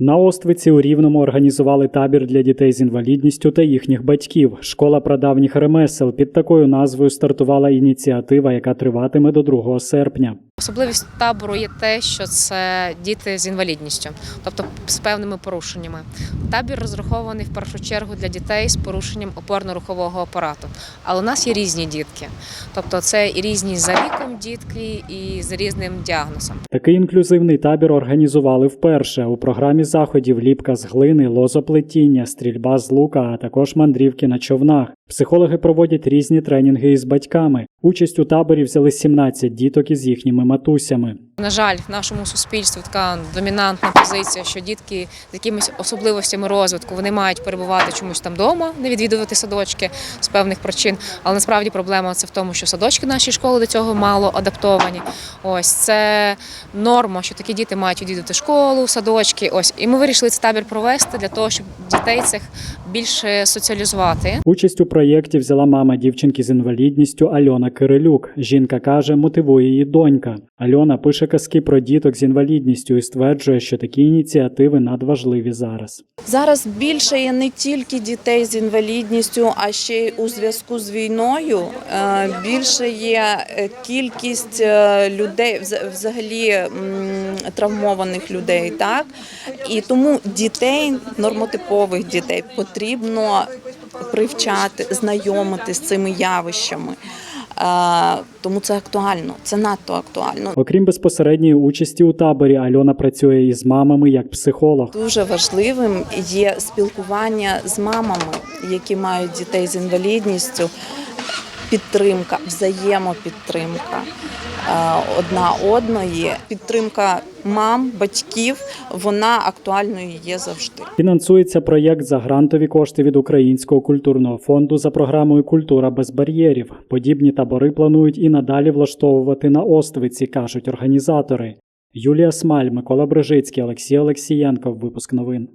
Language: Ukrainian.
На Оствиці у Рівному організували табір для дітей з інвалідністю та їхніх батьків. Школа прадавніх ремесел під такою назвою стартувала ініціатива, яка триватиме до 2 серпня. Особливість табору є те, що це діти з інвалідністю, тобто з певними порушеннями. Табір розрахований в першу чергу для дітей з порушенням опорно-рухового апарату. Але у нас є різні дітки, тобто це і різні за віком дітки, і з різним діагнозом. Такий інклюзивний табір організували вперше у програмі заходів ліпка з глини, лозоплетіння, стрільба з лука, а також мандрівки на човнах. Психологи проводять різні тренінги із батьками. Участь у таборі взяли 17 діток із їхніми матусями. На жаль, в нашому суспільстві така домінантна позиція, що дітки з якимись особливостями розвитку вони мають перебувати чомусь там вдома, не відвідувати садочки з певних причин. Але насправді проблема це в тому, що садочки нашої школи до цього мало адаптовані. Ось це норма, що такі діти мають відвідувати школу, садочки. Ось і ми вирішили цей табір провести для того, щоб дітей цих більше соціалізувати. Участь у проєкті взяла мама дівчинки з інвалідністю Альона Кирилюк. Жінка каже, мотивує її донька. Альона пише казки про діток з інвалідністю і стверджує, що такі ініціативи надважливі зараз. Зараз більше є не тільки дітей з інвалідністю, а ще й у зв'язку з війною. е, Більше є е, кількість е, людей, взагалі травмованих людей, так і тому дітей, нормотипових дітей, потрібно привчати, знайомити з цими явищами. Тому це актуально, це надто актуально. Окрім безпосередньої участі у таборі, Альона працює із мамами як психолог. Дуже важливим є спілкування з мамами, які мають дітей з інвалідністю, підтримка, взаємопідтримка е, одна одної, підтримка мам, батьків, вона актуальною є завжди. Фінансується проєкт за грантові кошти від Українського культурного фонду за програмою Культура без бар'єрів. Подібні табори планують і надалі влаштовувати на Оствиці, кажуть організатори. Юлія Смаль, Микола Брижицький, Олексій Олексієнко. Випуск новин.